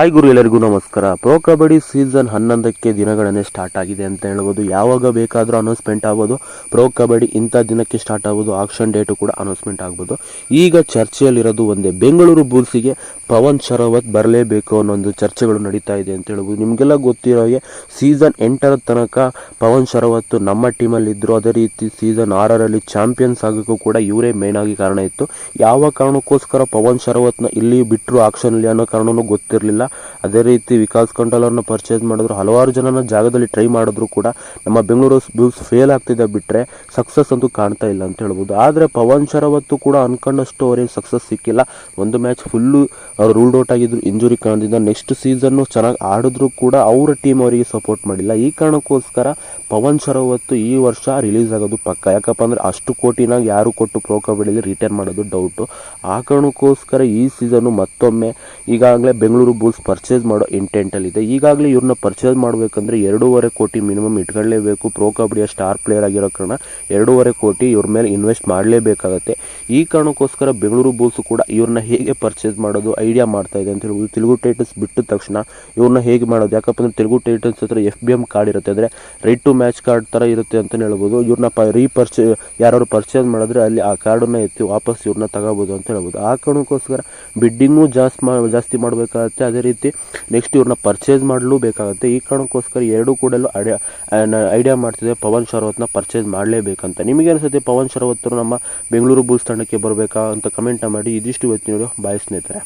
Hi ಗುರು ಎಲ್ಲರಿಗೂ ನಮಸ್ಕಾರ. Pro kabaddi season ಹನ್ನೊಂದಕ್ಕೆ ದಿನಗಳನ್ನೇ ಸ್ಟಾರ್ಟ್ ಆಗಿದೆ ಅಂತ ಹೇಳ್ಬೋದು. ಯಾವಾಗ ಬೇಕಾದರೂ ಅನೌನ್ಸ್ಮೆಂಟ್ ಆಗ್ಬೋದು. ಪ್ರೋ ಕಬಡ್ಡಿ ಇಂಥ ದಿನಕ್ಕೆ ಸ್ಟಾರ್ಟ್ ಆಗ್ಬೋದು. ಆಕ್ಷನ್ ಡೇಟು ಕೂಡ ಅನೌನ್ಸ್ಮೆಂಟ್ ಆಗ್ಬೋದು. ಈಗ ಚರ್ಚೆಯಲ್ಲಿರೋದು ಒಂದೇ. ಬೆಂಗಳೂರು ಬುಲ್ಸಿಗೆ ಪವನ್ ಶರಾವತ್ ಬರಲೇಬೇಕು ಅನ್ನೋ ಒಂದು ಚರ್ಚೆಗಳು ನಡೀತಾ ಇದೆ ಅಂತ ಹೇಳ್ಬೋದು. ನಿಮಗೆಲ್ಲ ಗೊತ್ತಿರೋ ಹಾಗೆ ಸೀಸನ್ ಎಂಟರ ತನಕ ಪವನ್ ಶರಾವತ್ ನಮ್ಮ ಟೀಮಲ್ಲಿ ಇದ್ದರು ಅದೇ ರೀತಿ ಸೀಸನ್ ಆರರಲ್ಲಿ ಚಾಂಪಿಯನ್ಸ್ ಆಗೋಕ್ಕೂ ಕೂಡ ಇವರೇ ಮೇನ್ ಆಗಿ ಕಾರಣ ಇತ್ತು. ಯಾವ ಕಾರಣಕ್ಕೋಸ್ಕರ ಪವನ್ ಶರಾವತ್ನ ಇಲ್ಲಿ ಬಿಟ್ಟರು ಆಕ್ಷನಲ್ಲಿ ಅನ್ನೋ ಕಾರಣವೂ ಗೊತ್ತಿರಲಿಲ್ಲ. ಅದೇ ರೀತಿ ವಿಕಾಸ್ ಕಂಟಲರ್ನ ಪರ್ಚೇಸ್ ಮಾಡಿದ್ರು. ಹಲವಾರು ಜನನ ಜಾಗದಲ್ಲಿ ಟ್ರೈ ಮಾಡಿದ್ರು ಕೂಡ. ನಮ್ಮ ಬೆಂಗಳೂರು ಬುಲ್ಸ್ ಫೇಲ್ ಆಗ್ತಿದೆ ಬಿಟ್ಟರೆ ಸಕ್ಸಸ್ ಅಂತೂ ಕಾಣ್ತಾ ಇಲ್ಲ ಅಂತ ಹೇಳ್ಬೋದು. ಆದರೆ ಪವನ್ ಶರಾವತ್ತು ಕೂಡ ಅನ್ಕೊಂಡಷ್ಟು ಅವರಿಗೆ ಸಕ್ಸಸ್ ಸಿಕ್ಕಿಲ್ಲ. ಒಂದು ಮ್ಯಾಚ್ ಫುಲ್ಲು ಅವ್ರು ರೂಲ್ಡ್ ಔಟ್ ಆಗಿದ್ರು ಇಂಜುರಿ ಕಾರಣದಿಂದ. ನೆಕ್ಸ್ಟ್ ಸೀಸನ್ನು ಚೆನ್ನಾಗಿ ಆಡಿದ್ರು ಕೂಡ ಅವರ ಟೀಮ್ ಅವರಿಗೆ ಸಪೋರ್ಟ್ ಮಾಡಿಲ್ಲ. ಈ ಕಾರಣಕ್ಕೋಸ್ಕರ ಪವನ್ ಶರಾವತ್ತು ಈ ವರ್ಷ ರಿಲೀಸ್ ಆಗೋದು ಪಕ್ಕ. ಯಾಕಪ್ಪ ಅಂದರೆ ಅಷ್ಟು ಕೋಟಿನಾಗ ಯಾರು ಕೊಟ್ಟು ಪ್ರೋ ಕಬಡ್ಡಿಯಲ್ಲಿ ರಿಟರ್ನ್ ಮಾಡೋದು ಡೌಟು ಆ ಕಾರಣಕ್ಕೋಸ್ಕರ ಈ ಸೀಸನ್ನು ಮತ್ತೊಮ್ಮೆ ಈಗಾಗಲೇ ಬೆಂಗಳೂರು ಬುಲ್ಸ್ ಪರ್ಚೇಸ್ ಮಾಡೋ ಇಂಟೆಂಟಲ್ಲಿದೆ ಈಗಾಗಲೇ ಇವ್ರನ್ನ ಪರ್ಚೇಸ್ ಮಾಡಬೇಕಂದ್ರೆ ಎರಡೂವರೆ ಕೋಟಿ ಮಿನಿಮಮ್ ಇಟ್ಕೊಳ್ಳೇಬೇಕು. ಪ್ರೋ ಕಬಡ್ಡಿಯ ಸ್ಟಾರ್ ಪ್ಲೇಯರ್ ಆಗಿರೋ ಕಾರಣ ಎರಡೂವರೆ ಕೋಟಿ ಇವ್ರ ಮೇಲೆ ಇನ್ವೆಸ್ಟ್ ಮಾಡಲೇಬೇಕಾಗತ್ತೆ. ಈ ಕಾರಣಕ್ಕೋಸ್ಕರ ಬೆಂಗಳೂರು ಬುಲ್ಸ್ ಕೂಡ ಇವ್ರನ್ನ ಹೇಗೆ ಪರ್ಚೇಸ್ ಮಾಡೋದು ಐಡಿಯಾ ಮಾಡ್ತಾ ಇದೆ ಅಂತ ಹೇಳ್ಬೋದು ತೆಲುಗು ಟೈಟನ್ಸ್ ಬಿಟ್ಟ ತಕ್ಷಣ ಇವ್ರನ್ನ ಹೇಗೆ ಮಾಡೋದು. ಯಾಕಪ್ಪ ಅಂದ್ರೆ ತೆಲುಗು ಟೈಟನ್ಸ್ ಹತ್ರ ಎಫ್ ಬಿ ಎಂ ಕಾರ್ಡ್ ಇರುತ್ತೆ. ಅಂದರೆ ರೈಟ್ ಟು ಮ್ಯಾಚ್ ಕಾರ್ಡ್ ಥರ ಇರುತ್ತೆ ಅಂತಲೇ ಹೇಳ್ಬೋದು. ಇವ್ರನ್ನ ಪ ರೀಪರ್ಚೇ ಯಾರು ಪರ್ಚೇಸ್ ಮಾಡಿದ್ರೆ ಅಲ್ಲಿ ಆ ಕಾರ್ಡನ್ನ ಎತ್ತಿ ವಾಪಸ್ ಇವ್ರನ್ನ ತಗೋಬೋದು ಅಂತ ಹೇಳ್ಬೋದು ಆ ಕಾರಣಕ್ಕೋಸ್ಕರ ಬಿಡ್ಡಿಂಗು ಜಾಸ್ತಿ ಮಾ, ಜಾಸ್ತಿ ಮಾಡಬೇಕಾಗತ್ತೆ. ಅದೇ ರೀತಿ ನೆಕ್ಸ್ಟ್ ಇವ್ರನ್ನ ಪರ್ಚೇಸ್ ಮಾಡಲು ಬೇಕಾಗುತ್ತೆ ಈ ಕಾರಣಕ್ಕೋಸ್ಕರ ಎರಡೂ ಕೂಡಲೂ ಐಡಿಯಾ ಐಡಿಯಾ ಮಾಡ್ತಿದೆ ಪವನ್ ಶರವತ್ನ ಪರ್ಚೇಸ್ ಮಾಡಲೇಬೇಕಂತ. ನಿಮಗೆ ಅನಿಸುತ್ತೆ ಪವನ್ ಶರವತ್ರು ನಮ್ಮ ಬೆಂಗಳೂರು ಬುಲ್ಸ್ ತಂಡಕ್ಕೆ ಬರಬೇಕಾ ಅಂತ ಕಮೆಂಟ್ ಮಾಡಿ. ಇದಿಷ್ಟು ಇವತ್ತಿನ ಬಾಯ್ ಸ್ನೇಹಿತರೆ.